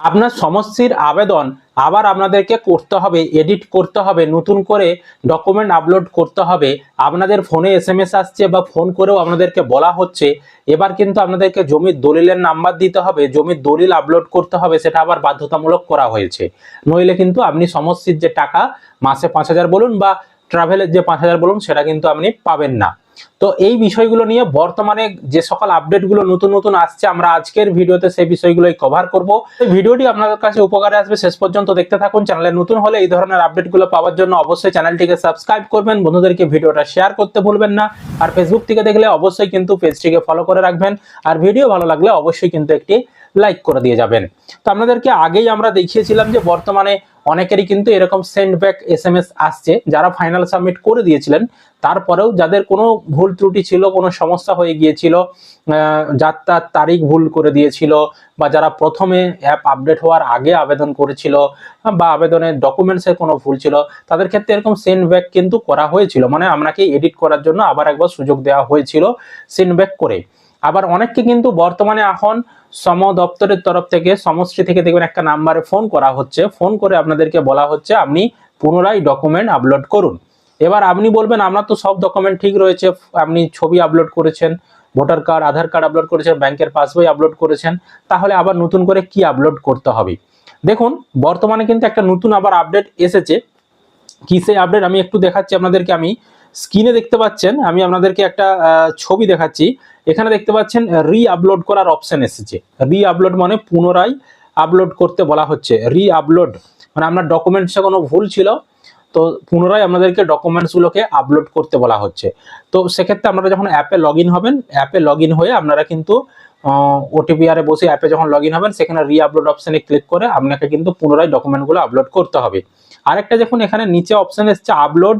আপনার সমস্যার আবেদন আবার আপনাদেরকে করতে হবে এডিট করতে হবে, নতুন করে ডকুমেন্ট আপলোড করতে হবে। আপনাদের ফোনে এস এম এস আসছে বা ফোন করেও আপনাদেরকে বলা হচ্ছে। এবার কিন্তু আপনাদেরকে জমির দলিলের নাম্বার দিতে হবে, জমির দলিল আপলোড করতে হবে, সেটা আবার বাধ্যতামূলক করা হয়েছে। নইলে কিন্তু আপনি সমস্যার যে টাকা, মাসে পাঁচ হাজার বলুন বা ট্রাভেলের যে পাঁচ হাজার বলুন, সেটা কিন্তু আপনি পাবেন না। তো এই বিষয়গুলো নিয়ে বর্তমানে যে সকল আপডেটগুলো নতুন নতুন আসছে, আমরা আজকের ভিডিওতে সেই বিষয়গুলোই কভার করব। এই ভিডিওটি আপনাদের কাছে উপকারে আসবে, শেষ পর্যন্ত দেখতে থাকুন। চ্যানেলে নতুন হলে এই ধরনের আপডেটগুলো পাওয়ার জন্য অবশ্যই চ্যানেলটিকে সাবস্ক্রাইব করবেন। বন্ধুদেরকে ভিডিওটা শেয়ার করতে ভুলবেন না। আর ফেসবুক থেকে দেখলে অবশ্যই কিন্তু পেজটিকে ফলো করে রাখবেন। আর ভিডিও ভালো লাগলে অবশ্যই কিন্তু একটি লাইক করে দিয়ে যাবেন। তো আপনাদেরকে আগেই আমরা দেখিয়েছিলাম যে বর্তমানে অনেকেরই কিন্তু এরকম send back S M S আসছে, যারা ফাইনাল সাবমিট করে দিয়েছিলেন। তারপরেও যাদের কোনো ভুল ত্রুটি ছিল, কোনো সমস্যা হয়ে গিয়েছিল যাত্রার তারিখ ভুল করে দিয়েছিল, বা যারা প্রথমে অ্যাপ আপডেট হওয়ার আগে আবেদন করেছিল, বা আবেদনের ডকুমেন্টসের কোনো ভুল ছিল, তাদের ক্ষেত্রে এরকম সেন্ড ব্যাক কিন্তু করা হয়েছিল। মানে আপনাকে এডিট করার জন্য আবার একবার সুযোগ দেওয়া হয়েছিল সেন্ড ব্যাক করে। আবার অনেককে কিন্তু বর্তমানে এখন সম দপ্তরের তরফ থেকে সমষ্টি থেকে দেখবেন একটা নাম্বারে ফোন করা হচ্ছে। ফোন করে আপনাদেরকে বলা হচ্ছে, আপনি পুনরায় ডকুমেন্ট আপলোড করুন। এবার আপনি বলবেন আপনার তো সব ডকুমেন্ট ঠিক রয়েছে, আপনি ছবি আপলোড করেছেন voter card Aadhaar card upload করেছেন ব্যাংকের পাসবই আপলোড করেছেন, তাহলে আবার নতুন করে কি আপলোড করতে হবে? দেখুন, বর্তমানে কিন্তু একটা নতুন আবার আপডেট এসেছে। কি সেই আপডেট আমি একটু দেখাচ্ছি আপনাদেরকে, আমি স্ক্রিনে দেখতে পাচ্ছেন, আমি আপনাদেরকে একটা ছবি দেখাচ্ছি। এখানে দেখতে পাচ্ছেন রি আপলোড করার অপশন এসেছে। রি আপলোড মানে পুনরায় আপলোড করতে বলা হচ্ছে। রি আপলোড মানে আপনার ডকুমেন্টসে কোনো ভুল ছিল, তো পুনরায় আপনাদেরকে ডকুমেন্টসগুলোকে আপলোড করতে বলা হচ্ছে। তো সেক্ষেত্রে আপনারা যখন অ্যাপে লগ হবেন, অ্যাপে লগ হয়ে আপনারা কিন্তু ওটিপি আরে বসে অ্যাপে যখন লগ হবেন, সেখানে রি আপলোড অপশানে ক্লিক করে আপনাকে কিন্তু পুনরায় ডকুমেন্টগুলো আপলোড করতে হবে। আরেকটা দেখুন, এখানে নিচে অপশন এসছে upload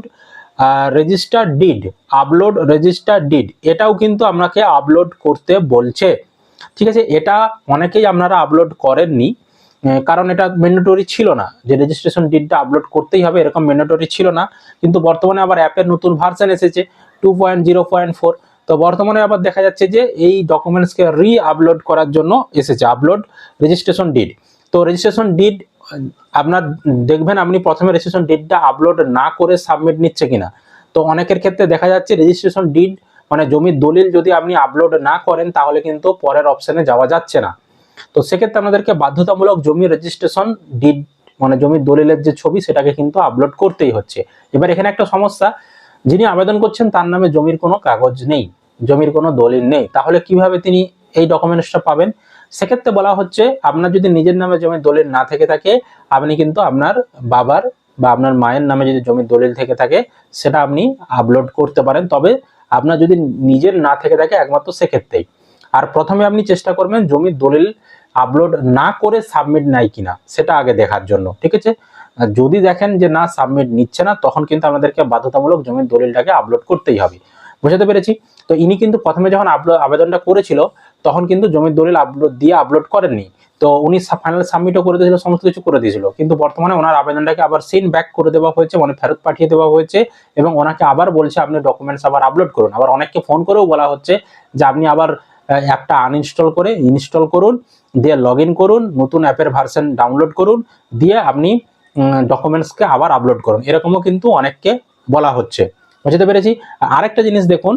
register deed upload register deed এটাও কিন্তু আপনাকে আপলোড করতে বলছে। ঠিক আছে, এটা অনেকেই আপনারা আপলোড করেননি কারণ এটা ম্যান্ডেটরি ছিল না। যে রেজিস্ট্রেশন ডিডটা আপলোড করতেই হবে এরকম ম্যান্ডেটরি ছিল না। কিন্তু বর্তমানে আবার অ্যাপের নতুন ভার্সন এসেছে two point zero point four তো বর্তমানে আবার দেখা যাচ্ছে যে এই ডকুমেন্টসকে রি আপলোড করার জন্য এসেছে আপলোড রেজিস্ট্রেশন ডিড তো রেজিস্ট্রেশন ডিড আপনার দেখবেন আপনি প্রথমে রেজিস্ট্রেশন ডিডটা আপলোড না করে সাবমিট নিচ্ছে কিনা। তো অনেকের ক্ষেত্রে দেখা যাচ্ছে রেজিস্ট্রেশন ডিড মানে জমির দলিল যদি আপনি আপলোড না করেন, তাহলে কিন্তু পরের অপশনে যাওয়া যাচ্ছে না। তো সেক্ষেত্রে আপনাদেরকে বাধ্যতামূলক জমি রেজিস্ট্রেশন ডিড মানে জমির দলিলের যে ছবি, সেটাকে কিন্তু আপলোড করতেই হচ্ছে। এবার এখানে একটা সমস্যা, যিনি আবেদন করছেন, তার নামে জমির কোনো কাগজ নেই, জমির কোনো দলিল নেই। তাহলে কীভাবে তিনি এই ডকুমেন্টসটা পাবেন? সেক্ষেত্রে বলা হচ্ছে, আপনার যদি নিজের নামে জমির দলিল না থেকে থাকে, আপনি কিন্তু আপনার বাবার বা আপনার মায়ের নামে যদি জমির দলিল থেকে থাকে, সেটা আপনি আপলোড করতে পারেন। তবে আপনার যদি নিজের না থেকে থাকে, একমাত্র সেক্ষেত্রেই। আর প্রথমে আপনি চেষ্টা করবেন জমির দলিল আপলোড না করে সাবমিট নাই কিনা, সেটা আগে দেখার জন্য, ঠিক আছে? যদি দেখেন যে না সাবমিট নিচ্ছে না, তখন কিন্তু আপনাদেরকে বাধ্যতামূলক জমির দলিলটাকে আপলোড করতেই হবে। বুঝতে পেরেছি? তো ইনি কিন্তু প্রথমে যখন আবেদনটা করেছিল তখন কিন্তু জমির দলিল আপলোড দিয়ে আপলোড করেননি। তো উনি ফাইনাল সাবমিটও করে দিয়েছিল, সমস্ত কিছু করে দিয়েছিল। কিন্তু বর্তমানে ওনার আবেদনটাকে আবার সিন ব্যাক করে দেওয়া হয়েছে মানে ফেরত পাঠিয়ে দেওয়া হয়েছে এবং ওনাকে আবার বলছে, আপনি ডকুমেন্টস আবার আপলোড করুন। আবার অনেককে ফোন করেও বলা হচ্ছে যে, আপনি আবার অ্যাপটা আনইনস্টল করে ইনস্টল করুন, দিয়ে লগ করুন, নতুন অ্যাপের ভার্সন ডাউনলোড করুন, দিয়ে আপনি ডকুমেন্টসকে আবার আপলোড করুন। এরকমও কিন্তু অনেককে বলা হচ্ছে। বুঝতে পেরেছি? আরেকটা জিনিস দেখুন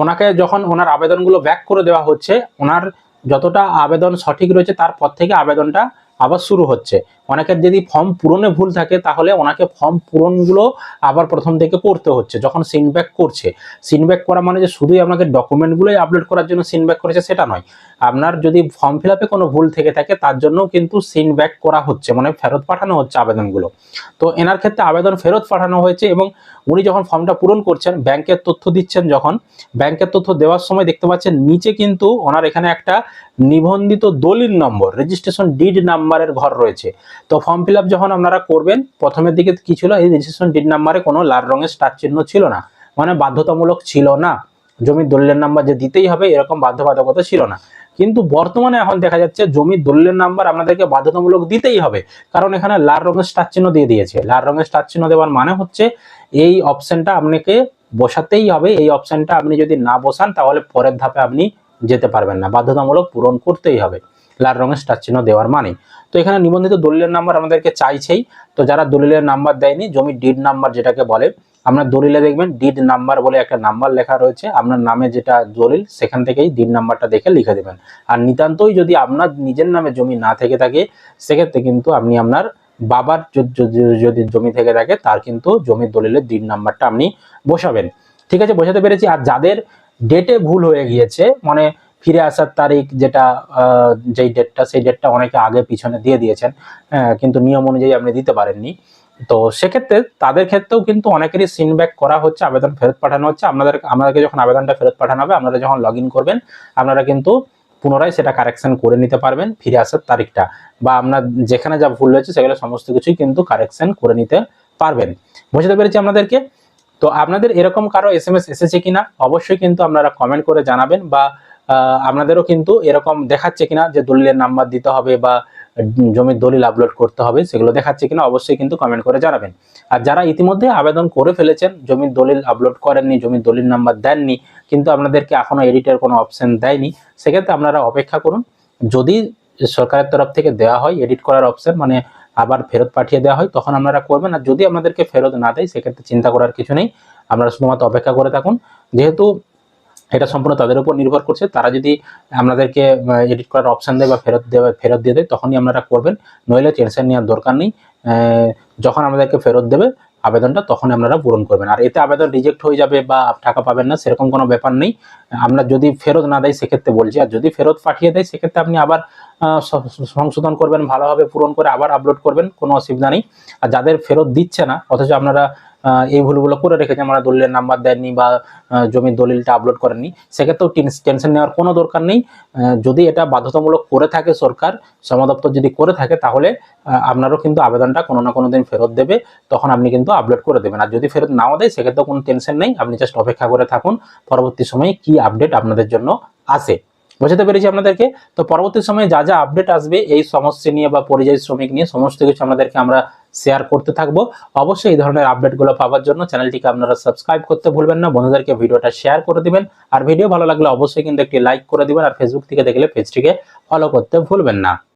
ওনাকে যখন ওনার আবেদনগুলো ব্যাক করে দেওয়া হচ্ছে, ওনার যতটা আবেদন সঠিক রয়েছে তারপর থেকে আবেদনটা আবার শুরু হচ্ছে। অনেকের যদি ফর্ম পূরণে ভুল থাকে, তাহলে ওনাকে ফর্ম পূরণগুলো আবার প্রথম থেকে করতে হচ্ছে, যখন সিনব্যাক করছে। সিনব্যাক করা মানে যে শুধুই আপনাকে ডকুমেন্টগুলোই আপলোড করার জন্য সিনব্যাক করেছে, সেটা নয়। আপনার যদি ফর্ম ফিল আপে কোনো ভুল থেকে থাকে, তার জন্য কিন্তু সিন ব্যাক করা হচ্ছে মানে ফেরত পাঠানো হচ্ছে আবেদনগুলো। তো এনার ক্ষেত্রে আবেদন ফেরত পাঠানো হয়েছে এবং উনি যখন ফর্মটা পূরণ করছেন, ব্যাংকের তথ্য দিচ্ছেন যখন, ব্যাংকের তথ্য দেওয়ার সময় দেখতে পাচ্ছেন নিচে কিন্তু ওনার এখানে একটা নিবন্ধিত দলিল নম্বর রেজিস্ট্রেশন ডিড নাম্বারের ঘর রয়েছে। তো ফর্ম ফিল যখন আপনারা করবেন, প্রথমের দিকে কি ছিল? এই রেজিস্ট্রেশন ডিড নাম্বারে কোনো লাল রঙের স্টার চিহ্ন ছিল না মানে বাধ্যতামূলক ছিল না। জমির দলিলের নাম্বার যে দিতেই হবে, এরকম বাধ্যবাধকতা ছিল না। কিন্তু বর্তমানে এখন দেখা যাচ্ছে জমির দলিলের নাম্বার আপনাদেরকে বাধ্যতামূলক দিতেই হবে। কারণ এখানে লাল রঙের স্টার চিহ্ন দিয়ে দিয়েছে। লাল রঙের স্টার চিহ্ন দেওয়ার মানে হচ্ছে এই অপশনটা আপনাকে বসাতেই হবে। এই অপশনটা আপনি যদি না বসান, তাহলে পরের ধাপে আপনি যেতে পারবেন না। বাধ্যতামূলক পূরণ করতেই হবে। লাল রঙের স্টার চিহ্ন দেওয়ার মানে। তো এখানে নিবন্ধিত দলিলের নাম্বার আমাদেরকে চাইছেই। তো যারা দলিলের নাম্বার দেয়নি, জমির ডিড নাম্বার যেটাকে বলে আপনার দলিলে দেখবেন ডিড নাম্বার বলে একটা নাম্বার লেখা রয়েছে। আপনার নামে যেটা দলিল সেখান থেকেই ডিড নাম্বারটা দেখে লিখে দেবেন। আর নিতান্তই যদি আপনার নিজের নামে জমি না থেকে থাকে সেক্ষেত্রে কিন্তু আপনি আপনার বাবার যদি জমি থেকে থাকে তার কিন্তু জমির দলিলের ডিড নাম্বারটা আপনি বসাবেন। ঠিক আছে বোঝাতে পেরেছি? আর যাদের ডেটে ভুল হয়ে গিয়েছে মানে ফিরে আসার তারিখ যেটা যেই ডেটটা সেই ডেটটা অনেকে আগে পিছনে দিয়ে দিয়েছেন হ্যাঁ, কিন্তু নিয়ম অনুযায়ী আপনি দিতে পারেননি। তো সেক্ষেত্রে তাদের ক্ষেত্রেও কিন্তু অনেকেরই সিন ব্যাক করা হচ্ছে, আবেদন ফেরত পাঠানো হচ্ছে। আপনাদের, আপনাদেরকে যখন আবেদনটা ফেরত পাঠানো হবে, আপনারা যখন লগ করবেন, আপনারা কিন্তু পুনরায় সেটা কারেকশন করে নিতে পারবেন, ফিরে আসার তারিখটা। বা আপনার যেখানে যা ভুল হয়েছে, সেগুলো সমস্ত কিছুই কিন্তু কারেকশন করে নিতে পারবেন। বুঝতে পেরেছি আপনাদেরকে? তো আপনাদের এরকম কারও এস এম এস এসেছে কিনা? অবশ্যই কিন্তু আপনারা কমেন্ট করে জানাবেন বা আপনাদেরও কিন্তু এরকম দেখাচ্ছে কিনা যে দলিলের নাম্বার দিতে হবে বা জমির দলিল আপলোড করতে হবে, সেগুলো দেখাচ্ছে কিনা অবশ্যই কিন্তু কমেন্ট করে জানাবেন। আর যারা ইতিমধ্যে আবেদন করে ফেলেছেন, জমির দলিল আপলোড করেননি, জমির দলিল নাম্বার দেননি, কিন্তু আপনাদেরকে এখনও এডিটের কোনো অপশান দেয়নি, সেক্ষেত্রে আপনারা অপেক্ষা করুন। যদি সরকারের তরফ থেকে দেওয়া হয় এডিট করার অপশান মানে আবার ফেরত পাঠিয়ে দেওয়া হয়, তখন আপনারা করবেন। আর যদি আপনাদেরকে ফেরত না দেয়, সেক্ষেত্রে চিন্তা করার কিছু নেই। আপনারা শুধুমাত্র অপেক্ষা করে থাকুন। যেহেতু এটা সম্পূর্ণ তাদের উপর নির্ভর করছে। তারা যদি আপনাদেরকে এডিট করার অপশন দেয় বা ফেরত দেবে ফেরত দিয়ে দেয়, তখনই আপনারা করবেন। নইলে টেনশন নেওয়ার দরকার নেই। যখন আমাদেরকে ফেরত দেবে আবেদনটা তখন আপনারা পূরণ করবেন। আর এতে আবেদন রিজেক্ট হয়ে যাবে বা টাকা পাবেন না, সেরকম কোনো ব্যাপার নেই। আমরা যদি ফেরত না দেয় সেক্ষেত্রে বলছি। আর যদি ফেরত পাঠিয়ে দেয়, সেক্ষেত্রে আপনি আবার সংশোধন করবেন, ভালোভাবে পূরণ করে আবার আপলোড করবেন, কোনো অসুবিধা নেই। আর যাদের ফেরত দিচ্ছে না, অথচ আপনারা এই ভুলগুলো করে রেখেছে। আমরা দলিলের নাম্বার দেননি বা জমির দলিলটা আপলোড করেননি। সেক্ষেত্রেও টেনশন নেওয়ার কোনো দরকার নেই। যদি এটা বাধ্যতামূলক করে থাকে সরকার শ্রম দপ্তর যদি করে থাকে, তাহলে আপনারও কিন্তু আবেদনটা কোনো না কোনো দিন ফেরত দেবে। তখন আপনি কিন্তু আপলোড করে দেবেন। আর যদি ফেরত নাও দেয়, সেক্ষেত্রেও কোনো টেনশন নেই। আপনি জাস্ট অপেক্ষা করে থাকুন। পরবর্তী সময়ে কি আপডেট আপনাদের জন্য আসে। বোঝাতে পেরেছি আপনাদেরকে। তো পরবর্তী সময়ে যা যা আপডেট আসবে, এই সমস্যা নিয়ে বা পরিযায়ী শ্রমিক নিয়ে সমস্ত কিছু আপনাদেরকে আমরা শেয়ার করতে থাকব। অবশ্যই এই ধরনের আপডেটগুলো পাওয়ার জন্য চ্যানেলটিকে আপনারা সাবস্ক্রাইব করতে ভুলবেন না, বন্ধুদেরকে ভিডিওটা শেয়ার করে দিবেন। আর ভিডিও ভালো লাগলে অবশ্যই কিন্তু একটি লাইক করে দিবেন, আর ফেসবুক থেকে দেখলে পেজটিকে ফলো করতে ভুলবেন না।